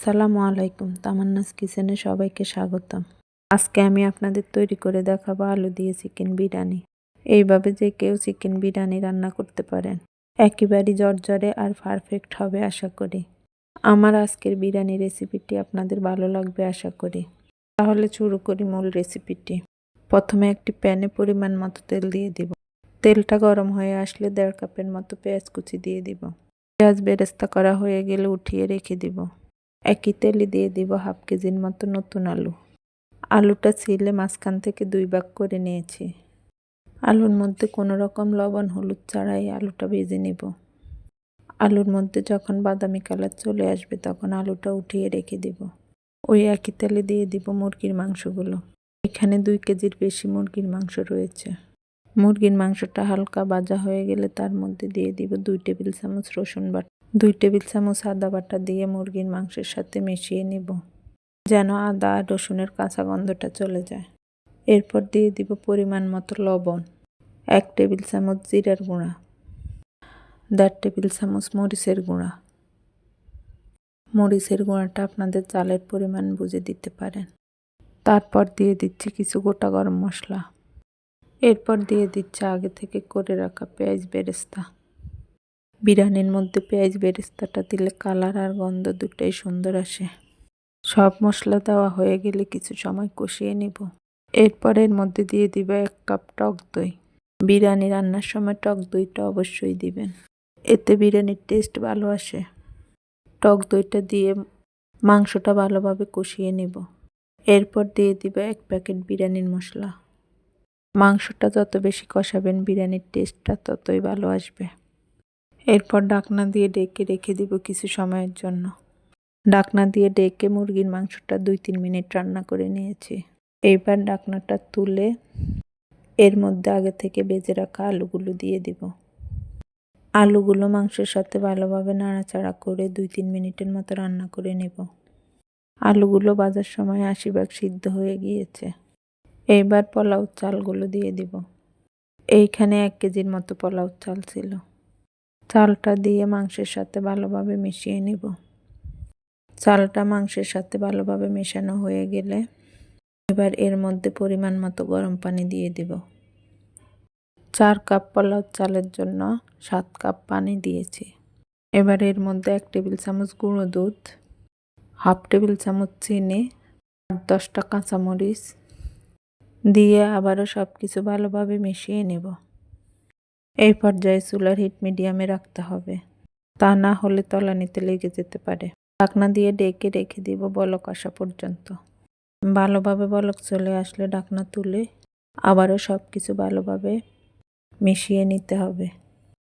আসসালামু আলাইকুম, তামান্নাস কিচেনে সবাইকে স্বাগতম। আজকে আমি আপনাদের তৈরি করে দেখাবো আলু দিয়ে চিকেন বিরিয়ানি। এইভাবে যে কেউ চিকেন বিরিয়ানি রান্না করতে পারেন। একেবারেই জর্জরে আর পারফেক্ট হবে আশা করি। আমার আজকের বিরিয়ানি রেসিপিটি আপনাদের ভালো লাগবে আশা করি। তাহলে শুরু করি মূল রেসিপিটি প্রথমে একটি প্যানে পরিমাণ মতো তেল দিয়ে দিব। তেলটা গরম হয়ে আসলে দেড় কাপের মতো পেঁয়াজ কুচি দিয়ে দিব। পেঁয়াজ বেরেস্তা করা হয়ে গেলে উঠিয়ে রেখে দিব। একই তেলে দিয়ে দিব হাফ কেজির মতো নতুন আলু। আলুটা ছিলে মাঝখান থেকে দুই ভাগ করে নিয়েছি। আলুর মধ্যে কোনো রকম লবণ, হলুদ ছাড়াই আলুটা ভেজে নেব। আলুর মধ্যে যখন বাদামি কালার চলে আসবে তখন আলুটা উঠিয়ে রেখে দিব। ওই একই তেলে দিয়ে দিব মুরগির মাংসগুলো। এখানে দুই কেজির বেশি মুরগির মাংস রয়েছে। মুরগির মাংসটা হালকা ভাজা হয়ে গেলে তার মধ্যে দিয়ে দিব দুই টেবিল চামচ রসুন বাটা। দুই টেবিল চামচ আদা বাটা দিয়ে মুরগির মাংসের সাথে মিশিয়ে নিব, যেন আদা আর রসুনের কাঁচা গন্ধটা চলে যায়। এরপর দিয়ে দিব পরিমাণ মতো লবণ, এক টেবিল চামচ জিরার গুঁড়া, দেড় টেবিল চামচ মরিচের গুঁড়া। মরিচের গুঁড়াটা আপনাদের চালের পরিমাণ বুঝে দিতে পারেন। তারপর দিয়ে দিচ্ছি কিছু গোটা গরম মশলা। এরপর দিয়ে দিচ্ছে আগে থেকে করে রাখা পেঁয়াজ বেরেস্তা। বিরিয়ানির মধ্যে পেঁয়াজ বেরেস্তাটা দিলে কালার আর গন্ধ দুটোই সুন্দর আসে। সব মশলা দেওয়া হয়ে গেলে কিছু সময় কষিয়ে নিব। এরপর এর মধ্যে দিয়ে দিবে এক কাপ টক দই। বিরিয়ানি রান্নার সময় টক দইটা অবশ্যই দিবেন। এতে বিরিয়ানির টেস্ট ভালো আসে। টক দইটা দিয়ে মাংসটা ভালোভাবে কষিয়ে নিব। এরপর দিয়ে দিবে এক প্যাকেট বিরিয়ানির মশলা। মাংসটা যত বেশি কষাবেন বিরিয়ানির টেস্টটা ততই ভালো আসবে। এরপর ডাকনা দিয়ে ডেকে রেখে দিব কিছু সময়ের জন্য। ডাকনা দিয়ে ডেকে মুরগির মাংসটা দুই তিন মিনিট রান্না করে নিয়েছি। এইবার ডাকনাটা তুলে এর মধ্যে আগে থেকে বেজে রাখা আলুগুলো দিয়ে দিব। আলুগুলো মাংসের সাথে ভালোভাবে নাড়াচাড়া করে দুই তিন মিনিটের মতো রান্না করে নেব। আলুগুলো বাজার সময় আশি ভাগ সিদ্ধ হয়ে গিয়েছে। এইবার পোলাও চালগুলো দিয়ে দিব। এইখানে এক কেজির মতো পোলাও চাল ছিল। চালটা দিয়ে মাংসের সাথে ভালোভাবে মিশিয়ে নিব। চালটা মাংসের সাথে ভালোভাবে মেশানো হয়ে গেলে এবার এর মধ্যে পরিমাণ মতো গরম পানি দিয়ে দিব। চার কাপ পোলাও চালের জন্য সাত কাপ পানি দিয়েছি। এবার এর মধ্যে এক টেবিল চামচ গুঁড়ো দুধ, হাফ টেবিল চামচ চিনি আট দশটা কাঁচামরিচ দিয়ে আবারও সব কিছু ভালোভাবে মিশিয়ে নেব। এই পর্যায়ে চুলার হিট মিডিয়ামে রাখতে হবে। তা না হলে তলানিতে লেগে যেতে পারে। ঢাকনা দিয়ে ডেকে রেখে দিব বলক আসা পর্যন্ত। ভালোভাবে বলক চলে আসলে ঢাকনা তুলে আবারও সব কিছু ভালোভাবে মিশিয়ে নিতে হবে।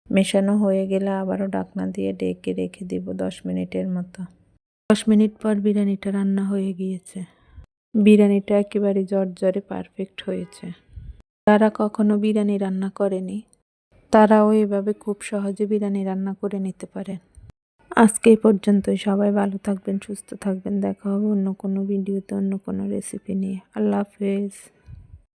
মেশানো হয়ে গেলে আবারও ঢাকনা দিয়ে ডেকে রেখে দিব দশ মিনিটের মতো। দশ মিনিট পর বিরিয়ানিটা রান্না হয়ে গিয়েছে। বিরিয়ানিটা একেবারে জর্জরে পারফেক্ট হয়েছে। যারা কখনো বিরিয়ানি রান্না করেনি। তারাও এভাবে খুব সহজে বিরিয়ানি রান্না করে নিতে পারেন আজকে এই পর্যন্তই। সবাই ভালো থাকবেন, সুস্থ থাকবেন। দেখা হবে অন্য কোনো ভিডিওতে, অন্য কোনো রেসিপি নিয়ে। আল্লাহ হাফেজ।